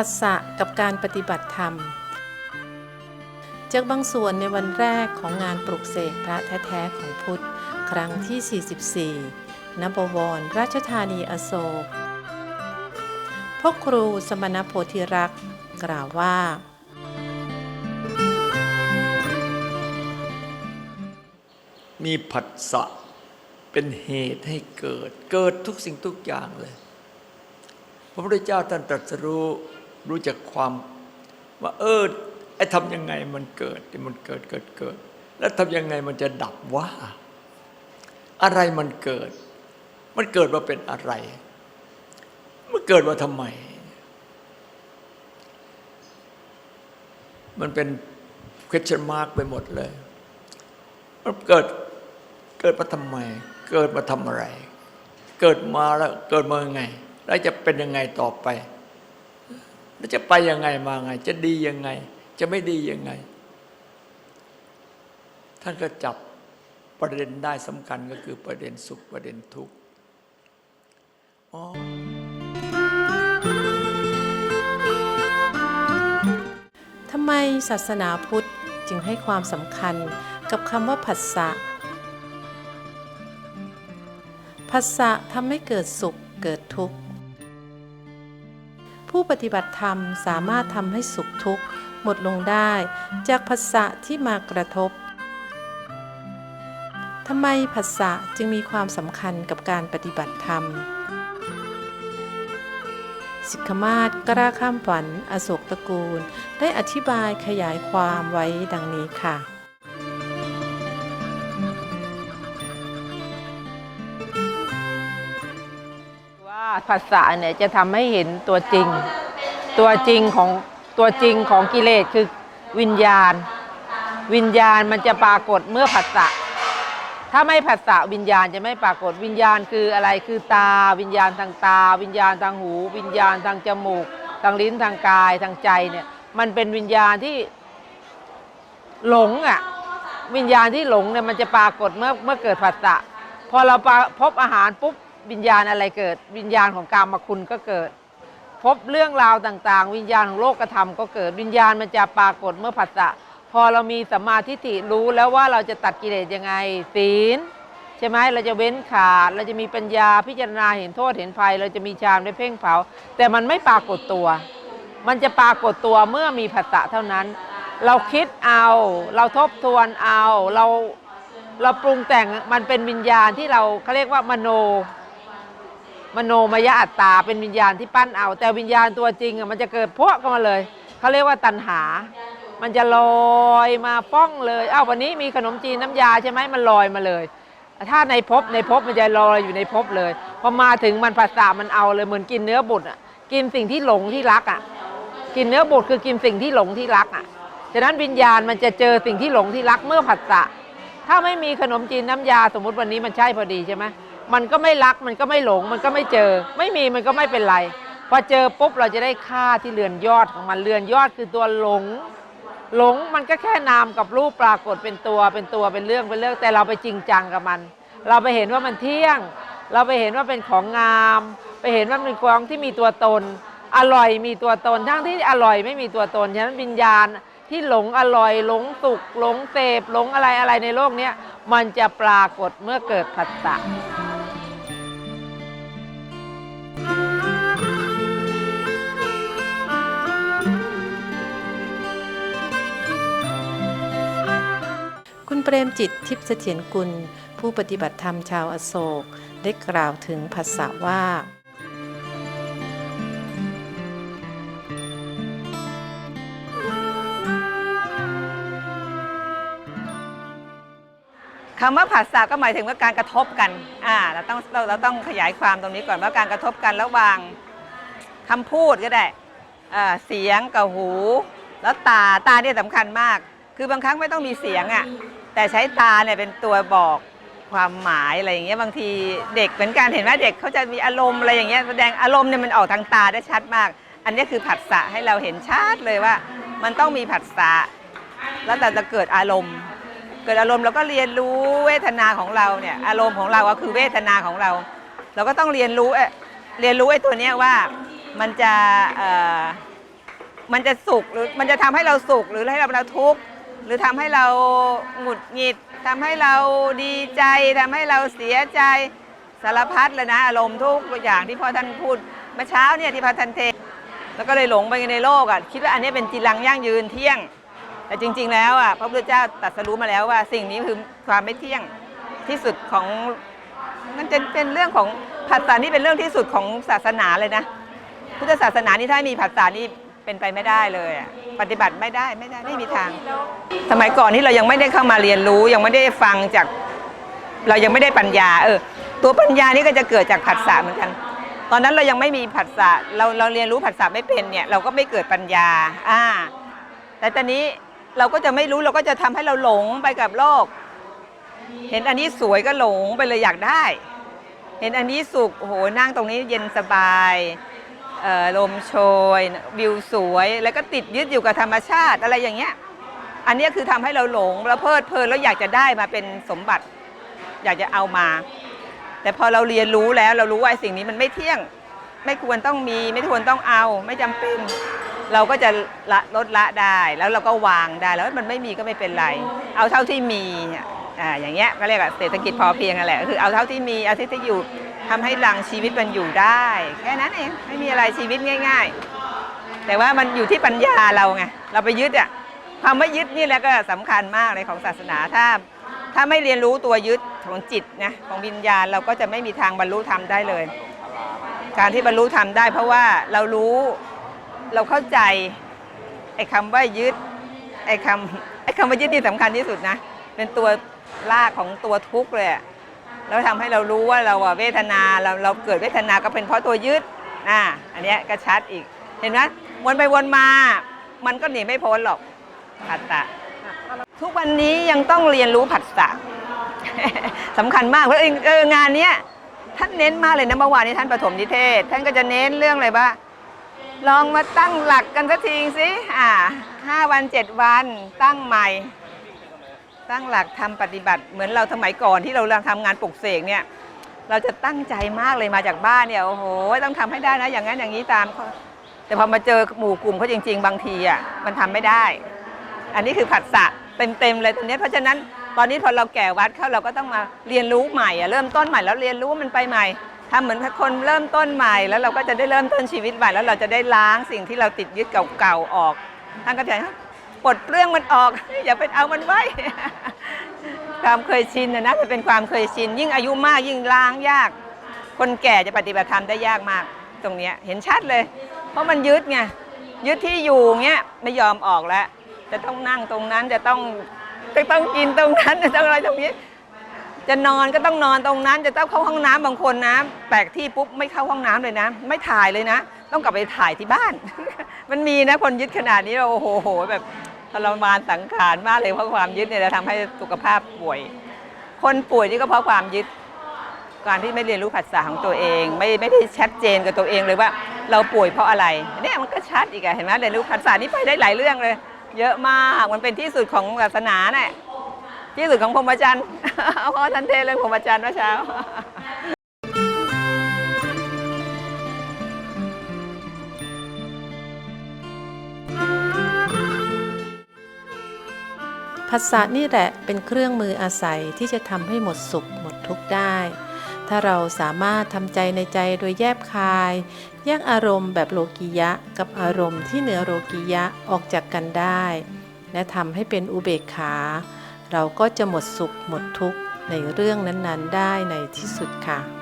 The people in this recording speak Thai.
ผัสสะกับการปฏิบัติธรรม จากบางส่วนในวันแรกของงานปลุกเสกพระแท้ๆของพุทธ ครั้งที่ 44 ณ บวร ราชธานีอโศกพ่อครูสมณโพธิรักษ์กล่าวว่า มีผัสสะเป็นเหตุให้เกิด เกิดทุกสิ่งทุกอย่างเลย พระพุทธเจ้าท่านตรัสรู้ รู้จักความว่าเออไอ้ทำยังไงมันเกิดมันเกิดเกิดเกิด แล้วทำยังไงมันจะดับว่าอะไรมันเกิด มันเกิดมาเป็นอะไร มันเกิดมาทำไม มันเป็น question mark ไปหมดเลย มันเกิดเกิดมาทำไม เกิดมาทำอะไร เกิดมาแล้วเกิดมายังไง แล้วจะเป็นยังไงต่อไป แล้วจะไปยังไงมาไง จะดียังไง จะไม่ดียังไง ท่านก็จับประเด็นได้สำคัญก็คือประเด็นสุขประเด็นทุกข์อ๋อทำไมศาสนาพุทธจึงให้ความสำคัญกับคำว่าผัสสะ ผัสสะทำให้เกิดสุขเกิดทุกข์ ผู้ปฏิบัติธรรมสามารถทำให้สุขทุกข์ หมดลงได้ จากผัสสะที่มากระทบทำไมผัสสะจึงมีความสำคัญกับการปฏิบัติธรรม สิกขมาศกล้าข้ามฝัน อโศกตระกูล ได้อธิบายขยายความไว้ดังนี้ค่ะ ว่าภาษาเนี่ยจะทำให้เห็นตัวจริง ตัวจริงของตัวจริงของกิเลสคือวิญญาณ วิญญาณมันจะปรากฏเมื่อผัสสะถ้าไม่ผัสสะวิญญาณจะไม่ปรากฏวิญญาณคืออะไรคือตา วิญญาณทางตา วิญญาณทางหู วิญญาณทางจมูก ทางลิ้นทางกายทางใจเนี่ยมันเป็นวิญญาณที่หลงอะวิญญาณที่หลงเนี่ยมันจะปรากฏเมื่อเมื่อเกิดผัสสะพอเราพบอาหารปุ๊บ วิญญาณอะไรเกิด วิญญาณของกามคุณก็เกิด พบเรื่องราวต่างๆ วิญญาณของโลกธรรมก็เกิด วิญญาณมันจะปรากฏเมื่อผัสสะพอเรามีสัมมาทิฏฐิรู้แล้วว่าเราจะตัดกิเลสยังไงศีลใช่ไหมเราจะเว้นขาดเราจะมีปัญญาพิจารณาเห็นโทษเห็นภัย เราจะมีฌานได้เพ่งเผา แต่มันไม่ปรากฏตัว มันจะปรากฏตัวเมื่อมีผัสสะเท่านั้น เราคิดเอา เราทบทวนเอาเราเราปรุงแต่งมันเป็นวิญญาณที่เราเขาเรียกว่ามโน มโนมยอัตตา เป็นวิญญาณที่ปั้นเอา แต่วิญญาณตัวจริงอะมันจะเกิดพวกกันมาเลย เขาเรียกว่าตัณหา มันจะลอยมาป้องเลย เอ้าวันนี้มีขนมจีนน้ำยาใช่ไหมมันลอยมาเลย ถ้าในภพในภพมันจะลอยอยู่ในภพเลย พอมาถึงมันภาษามันเอาเลยเหมือนกินเนื้อบุตรอะกินสิ่งที่หลงที่รักอะกินเนื้อบุตรคือกินสิ่งที่หลงที่รักอะฉะนั้นวิญญาณมันจะเจอสิ่งที่หลงที่รักเมื่อผัสสะถ้าไม่มีขนมจีนน้ำยาสมมติวันนี้มันใช่พอดีใช่ไหม มันก็ไม่รักมันก็ไม่หลง มันก็ไม่เจอ ไม่มีมันก็ไม่เป็นไรพอเจอปุ๊บเราจะได้ค่าที่เรือนยอดของมันเรือนยอดคือตัวหลง หลงมันก็แค่นามกับรูปปรากฏเป็นตัวเป็นตัวเป็นเรื่องเป็นเรื่องแต่เราไปจริงจังกับมัน เราไปเห็นว่ามันเที่ยง เราไปเห็นว่าเป็นของงาม ไปเห็นว่าเป็นของที่มีตัวตน อร่อยมีตัวตนทั้งที่อร่อยไม่มีตัวตนฉะนั้นวิญญาณที่หลงอร่อยหลงสุขหลงเสพหลงอะไรอะไรในโลกนี้มันจะปรากฏเมื่อเกิดผัสสะ เปรมจิตทิพย์เสถียรกุล ผู้ปฏิบัติธรรมชาวอโศก ได้กล่าวถึงภาษาว่า คำว่าผัสสะก็หมายถึงว่าการกระทบกันอ่าเราต้องเราเราต้องขยายความตรงนี้ก่อนว่าการกระทบกันระหว่างคำพูดก็ได้อ่าเสียงกับหู แล้วตาตาเนี่ยสำคัญมาก คือบางครั้งไม่ต้องมีเสียงอะ่ะ แต่ใช้ตาเนี่ยเป็นตัวบอกความหมายอะไรอย่างเงี้ยบางทีเด็กเหมือนกันเห็นไหมเด็กเขาจะมีอารมณ์อะไรอย่างเงี้ยแสดงอารมณ์เนี่ยมันออกทางตาได้ชัดมาก อันนี้คือผัสสะให้เราเห็นชัดเลยว่า มันต้องมีผัสสะแล้วแต่จะเกิดอารมณ์ เกิดอารมณ์เราก็เรียนรู้เวทนาของเราเนี่ยอารมณ์ของเราก็คือเวทนาของเรา เราก็ต้องเรียนรู้เอเรียนรู้ไอ้ตัวเนี้ยว่ามันจะเอ่อมันจะสุขหรือมันจะทำให้เราสุขหรือให้เราทุกข์ หรือทำให้เราหงุดหงิดทำให้เราดีใจทำให้เราเสียใจสารพัดเลยนะ อารมณ์ทุกอย่างที่พ่อท่านพูดเมื่อเช้าเนี่ยที่พระท่านเทศแล้วก็เลยหลงไปในโลกอะคิดว่าอันนี้เป็นจีรังยั่งยืนเที่ยง แต่จริง ๆ แล้วอะพระพุทธเจ้าตรัสรู้มาแล้วว่า สิ่งนี้คือความไม่เที่ยงที่สุดของมันจะเป็นเรื่องของผัสสะนี่เป็นเรื่องที่สุดของศาสนาเลยนะ พุทธศาสนานี่ถ้ามีผัสสะนี่ เป็นไปไม่ได้เลยอะปฏิบัติไม่ได้ไม่ได้ไม่มีทาง สมัยก่อนที่เรายังไม่ได้เข้ามาเรียนรู้ยังไม่ได้ฟังจาก เรายังไม่ได้ปัญญา เออ ตัวปัญญานี่ก็จะเกิดจากผัสสะเหมือนกัน ตอนนั้นเรายังไม่มีผัสสะเราเราเรียนรู้ผัสสะไม่เป็นเนี่ย เราก็ไม่เกิดปัญญา อ่า แต่ตอนนี้เราก็จะไม่รู้เราก็จะทำให้เราหลงไปกับโลก เห็นอันนี้สวยก็หลงไปเลยอยากได้ เห็นอันนี้สุขโอ้โหนั่งตรงนี้เย็นสบายเอ่อ ลมโชยวิวสวย แล้วก็ติดยึดอยู่กับธรรมชาติอะไรอย่างเงี้ยอันนี้คือทำให้เราหลงแล้วเพลิดเพลินแล้วอยากจะได้มาเป็นสมบัติ อยากจะเอามา แต่พอเราเรียนรู้แล้วเรารู้ว่าสิ่งนี้มันไม่เที่ยง ไม่ควรต้องมี ไม่ควรต้องเอา ไม่จำเป็น เราก็จะละลดละได้แล้วเราก็วางได้แล้วมันไม่มีก็ไม่เป็นไร เอาเท่าที่มีอ่าอย่างเงี้ยก็เรียกว่าเศรษฐกิจพอเพียงนั่นแหละก็คือเอาเท่าที่มีเอาที่จะอยู่ ทำให้รังชีวิตมันอยู่ได้ แค่นั้นเองไม่มีอะไรชีวิตง่าย ๆ แต่ว่ามันอยู่ที่ปัญญาเราไงเราไปยึดอะความไม่ยึดนี่แหละก็สำคัญมากเลยของศาสนาถ้า ถ้าไม่เรียนรู้ตัวยึดของจิตนะของวิญญาณเราก็จะไม่มีทางบรรลุธรรมได้เลย การที่บรรลุธรรมได้ เพราะว่าเรารู้เราเข้าใจไอ้คำว่ายึดไอ้คำไอ้คำว่ายึดนี่สำคัญที่สุดนะ เป็นตัวลากของตัวทุกข์เลยอะ แล้วทำให้เรารู้ว่าเราเวทนาเราเราเกิดเวทนาก็เป็นเพราะตัวยึดอ่าอันนี้ก็ชัดอีก เห็นไหมวนไปวนมา มันก็หนีไม่พ้นหรอกผัสสะทุกวันนี้ยังต้องเรียนรู้ผัสสะสำคัญมากเพราะเอองานเนี้ยท่านเน้นมากเลยนะเมื่อวานนี้ท่านปฐมนิเทศ ท่านก็จะเน้นเรื่องอะไรว่าลองมาตั้งหลักกันสักทีสิอ่าห้าวันเจ็ดวันตั้งใหม่ ตั้งหลักทำปฏิบัติเหมือนเราสมัยก่อนที่เราเริ่มทำงานปลุกเสกเนี่ยเราจะตั้งใจมากเลยมาจากบ้านเนี่ยโอ้โหต้องทำให้ได้นะ อย่างนั้นอย่างนี้ตาม แต่พอมาเจอหมู่กลุ่มเขาจริง ๆ บางทีอะมันทำไม่ได้ อันนี้คือผัสสะเต็มๆเลยตรงนี้เพราะฉะนั้นตอนนี้พอเราแก่วัดเข้าเราก็ต้องมาเรียนรู้ใหม่อะเริ่มต้นใหม่แล้วเรียนรู้มันไปใหม่ทำเหมือนคนเริ่มต้นใหม่แล้วเราก็จะได้เริ่มต้นชีวิตใหม่แล้วเราจะได้ล้างสิ่งที่เราติดยึดเก่าๆออกท่านก็จะให้ ปลดเปลื้องมันออก อย่าไปเอามันไว้ ความเคยชินนะนะมันเป็นความเคยชิน ยิ่งอายุมากยิ่งล้างยาก คนแก่จะปฏิบัติธรรมได้ยากมาก ตรงเนี้ยเห็นชัดเลย เพราะมันยึดไงยึดที่อยู่เงี้ยไม่ยอมออกแล้ว จะต้องนั่งตรงนั้นจะต้องจะต้องกินตรงนั้นจะต้องอะไรตรงนี้ จะนอนก็ต้องนอนตรงนั้น จะต้องเข้าห้องน้ำบางคนนะแปลกที่ปุ๊บไม่เข้าห้องน้ำเลยนะ ไม่ถ่ายเลยนะ ต้องกลับไปถ่ายที่บ้าน มันมีนะคนยึดขนาดนี้โอ้โหแบบ รมานสังขารมากเลยเพราะความยึดเนี่ยจะทำให้สุขภาพป่วย คนป่วยนี่ก็เพราะความยึด การที่ไม่เรียนรู้ภาษาของตัวเอง ไม่ไม่ได้ชัดเจนกับตัวเองเลยว่า เราป่วยเพราะอะไรเนี่ยมันก็ชัดอีกอะเห็นไหมเรียนรู้ภาษานี่ไปได้หลายเรื่องเลย เยอะมากมันเป็นที่สุดของศาสนาเนี่ยที่สุดของพรหมจรรย์เอาพอทันเทเรื่องพรหมจรรย์เมื่อเช้า ภาษานี่แหละเป็นเครื่องมืออาศัยที่จะทำให้หมดสุขหมดทุกข์ได้ ถ้าเราสามารถทำใจในใจโดยแยบคาย แยกอารมณ์แบบโลกิยะ กับอารมณ์ที่เหนือโลกิยะออกจากกันได้ และทำให้เป็นอุเบกขา เราก็จะหมดสุขหมดทุกข์ในเรื่องนั้นๆ ได้ในที่สุดค่ะ